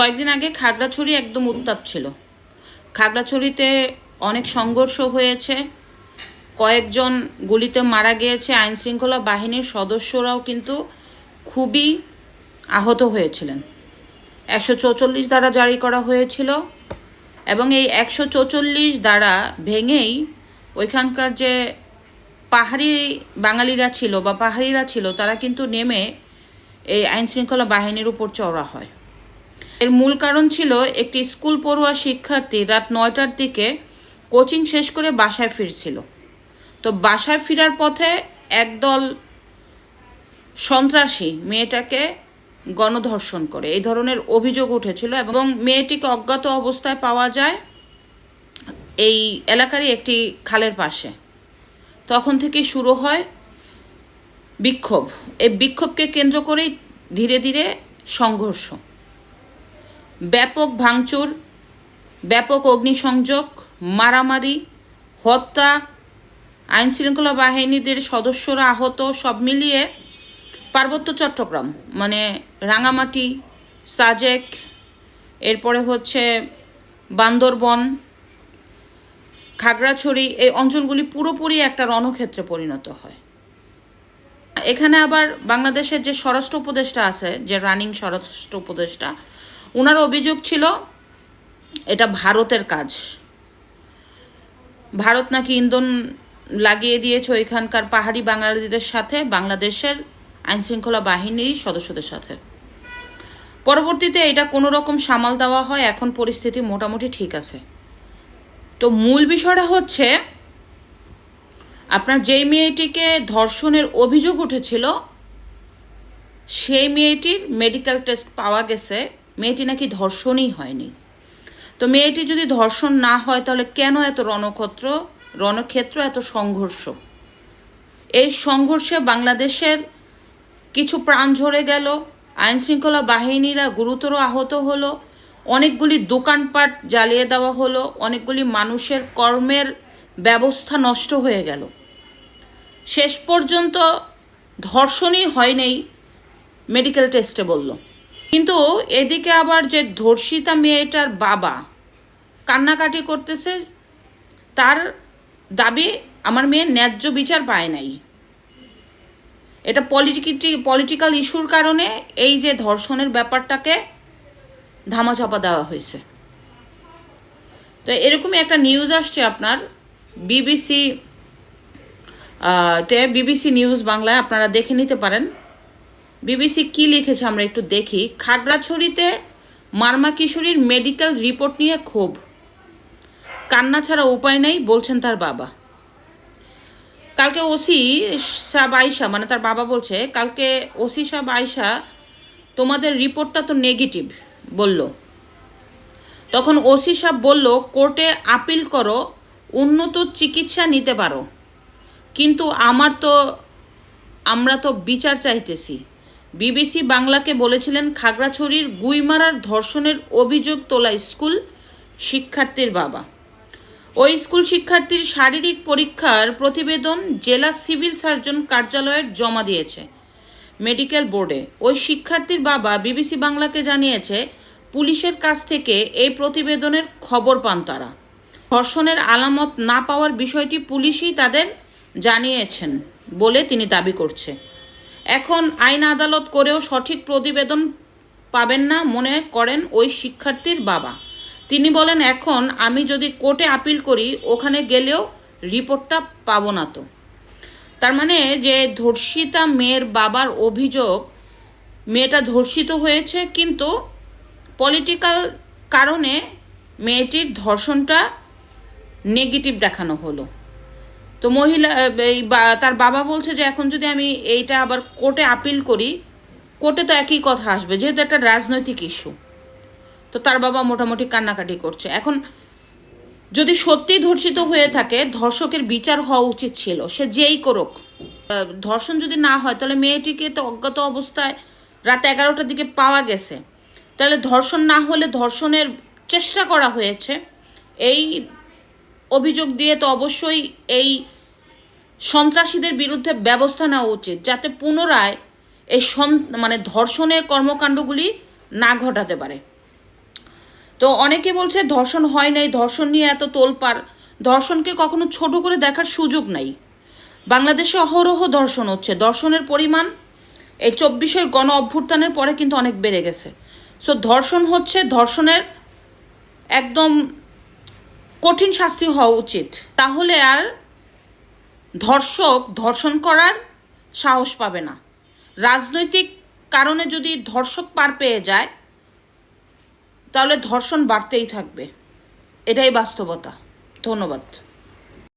কয়েকদিন আগে খাগড়াছড়ি একদম উত্তাপ ছিল। খাগড়াছড়িতে অনেক সংঘর্ষ হয়েছে। কয়েকজন গুলিতে মারা গিয়েছে। আইন শৃঙ্খলা বাহিনীর সদস্যরাও কিন্তু খুবই আহত হয়েছিলেন। একশো চৌচল্লিশ দ্বারা জারি করা হয়েছিল এবং এই একশো চৌচল্লিশ দ্বারা ভেঙেই ওইখানকার যে পাহাড়ি বাঙালিরা ছিল বা পাহাড়িরা ছিল, তারা কিন্তু নেমে এই আইন শৃঙ্খলা বাহিনীর উপর চড়া হয়। এর মূল কারণ ছিল একটি স্কুল পড়ুয়া শিক্ষার্থী রাত নয়টার দিকে কোচিং শেষ করে বাসায় ফিরছিল। তো বাসায় ফেরার পথে একদল সন্ত্রাসী মেয়েটাকে গণধর্ষণ করে। এই ধরনের অভিযোগ উঠেছিল এবং মেয়েটিকে অজ্ঞাত অবস্থায় পাওয়া যায় এই এলাকারই একটি খালের পাশে। তখন থেকে শুরু হয় বিক্ষোভ। এই বিক্ষোভকে কেন্দ্র করেই ধীরে ধীরে সংঘর্ষ। ব্যাপক ভাঙচুর, ব্যাপক অগ্নিসংযোগ, মারামারি, হত্যা, আইনশৃঙ্খলা বাহিনীদের সদস্যরা আহত, সব মিলিয়ে পার্বত্য চট্টগ্রাম মানে রাঙামাটি, সাজেক, এরপরে হচ্ছে বান্দরবন, খাগড়াছড়ি, এই অঞ্চলগুলি পুরোপুরি একটা রণক্ষেত্রে পরিণত হয়। এখানে আবার বাংলাদেশের যে স্বরাষ্ট্র উপদেষ্টা আছে, যে রানিং স্বরাষ্ট্র উপদেষ্টা ওনার অভিযোগ ছিল, এটা ভারতের কাজ। ভারত নাকি ইন্ধন লাগিয়ে দিয়েছে ওইখানকার পাহাড়ি বাঙালিদের সাথে, বাংলাদেশের আইনশৃঙ্খলা বাহিনীর সদস্যদের সাথে। পরবর্তীতে এটা কোনো রকম সামাল দেওয়া হয়, এখন পরিস্থিতি মোটামুটি ঠিক আছে। তো মূল বিষয়টা হচ্ছে, আপনার যেই মেয়েটিকে ধর্ষণের অভিযোগ উঠেছিল, সেই মেয়েটির মেডিকেল টেস্ট পাওয়া গেছে মেয়েটি নাকি ধর্ষণই হয়নি। তো মেয়েটি যদি ধর্ষণ না হয়, তাহলে কেন এত রণক্ষেত্র? রণক্ষেত্র এত সংঘর্ষ? এই সংঘর্ষে বাংলাদেশের কিছু প্রাণ ঝরে গেল, আইনশৃঙ্খলা বাহিনীরা গুরুতর আহত হলো, অনেকগুলি দোকানপাট জ্বালিয়ে দেওয়া হলো, অনেকগুলি মানুষের কর্মের ব্যবস্থা নষ্ট হয়ে গেল। শেষ পর্যন্ত ধর্ষণই হয়নি, মেডিকেল টেস্টে বলল। কিন্তু এদিকে আবার যে ধর্ষিতা মেয়েটার বাবা কান্নাকাটি করতেছে, তার দাবি, আমার মেয়ে ন্যায্য বিচার পায় নাই। এটা পলিটিকি, পলিটিক্যাল ইস্যুর কারণে এই যে ধর্ষণের ব্যাপারটাকে ধামাচাপা দেওয়া হয়েছে। তো এরকমই একটা নিউজ আসছে আপনার, বিবিসি তে বিবিসি নিউজ বাংলায় আপনারা দেখে নিতে পারেন। বিবিসি কি লিখেছে আমরা একটু দেখি। খাগড়াছড়িতে মার্মা কিশোরীর মেডিকেল রিপোর্ট নিয়ে ক্ষোভ। কান্না ছাড়া উপায় নেই, বলছেন তার বাবা। কালকে ওসি সাব আয়সা মানে তার বাবা বলছে, কালকে ওসি সাব আয়সা তোমাদের রিপোর্টটা তো নেগেটিভ, বলল। তখন ওসি সাহেব বলল, কোর্টে আপিল করো, উন্নত চিকিৎসা নিতে পারো। কিন্তু আমার তো, আমরা তো বিচার চাইতেছি। বিবিসি বাংলাকে বলেছিলেন খাগড়াছড়ির গুইমারার ধর্ষণের অভিযোগ তোলা স্কুল শিক্ষার্থীর বাবা। ওই স্কুল শিক্ষার্থীর শারীরিক পরীক্ষার প্রতিবেদন জেলা সিভিল সার্জন কার্যালয়ের জমা দিয়েছে মেডিকেল বোর্ডে। ওই শিক্ষার্থীর বাবা বিবিসি বাংলাকে জানিয়েছে, পুলিশের কাছ থেকে এই প্রতিবেদনের খবর পান তারা। ধর্ষণের আলামত না পাওয়ার বিষয়টি পুলিশই তাদের জানিয়েছেন বলে তিনি দাবি করছে। এখন আইন আদালত করেও সঠিক প্রতিবেদন পাবেন না মনে করেন ওই শিক্ষার্থীর বাবা। তিনি বলেন, এখন আমি যদি কোর্টে আপিল করি, ওখানে গেলেও রিপোর্টটা পাবো না তো। তার মানে যে ধর্ষিতা মেয়ের বাবার অভিযোগ, মেয়েটা ধর্ষিত হয়েছে, কিন্তু পলিটিক্যাল কারণে মেয়েটির ধর্ষণটা নেগেটিভ দেখানো হলো। তো মহিলা এই তার বাবা বলছে যে এখন যদি আমি এইটা আবার কোর্টে আপিল করি, কোর্টে তো একই কথা আসবে, যেহেতু একটা রাজনৈতিক ইস্যু তো তার বাবা মোটামুটি কান্নাকাটি করছে। এখন যদি সত্যি ধর্ষিত হয়ে থাকে, ধর্ষকের বিচার হওয়া উচিত ছিল, সে যেই করুক। ধর্ষণ যদি না হয়, তাহলে মেয়েটিকে তো অজ্ঞাত অবস্থায় রাত এগারোটার দিকে পাওয়া গেছে। তাহলে ধর্ষণ না হলে ধর্ষণের চেষ্টা করা হয়েছে। এই অভিযোগ দিয়ে তো অবশ্যই এই সন্ত্রাসীদের বিরুদ্ধে ব্যবস্থা নেওয়া উচিত, যাতে পুনরায় এই মানে ধর্ষণের কর্মকাণ্ডগুলি না ঘটাতে পারে। তো অনেকে বলছে ধর্ষণ হয় নাই, ধর্ষণ নিয়ে এত তোলপার ধর্ষণকে কখনো ছোট করে দেখার সুযোগ নাই। বাংলাদেশে অহরহ ধর্ষণ হচ্ছে, ধর্ষণের পরিমাণ এই চব্বিশের গণ অভ্যুত্থানের পরে কিন্তু অনেক বেড়ে গেছে। সো ধর্ষণ হচ্ছে, ধর্ষণের একদম কঠিন শাস্তি হওয়া উচিত। তাহলে আর ধর্ষক ধর্ষণ করার সাহস পাবে না। রাজনৈতিক কারণে যদি ধর্ষক পার পেয়ে যায়, তাহলে ধর্ষণ বাড়তেই থাকবে। এটাই বাস্তবতা। ধন্যবাদ।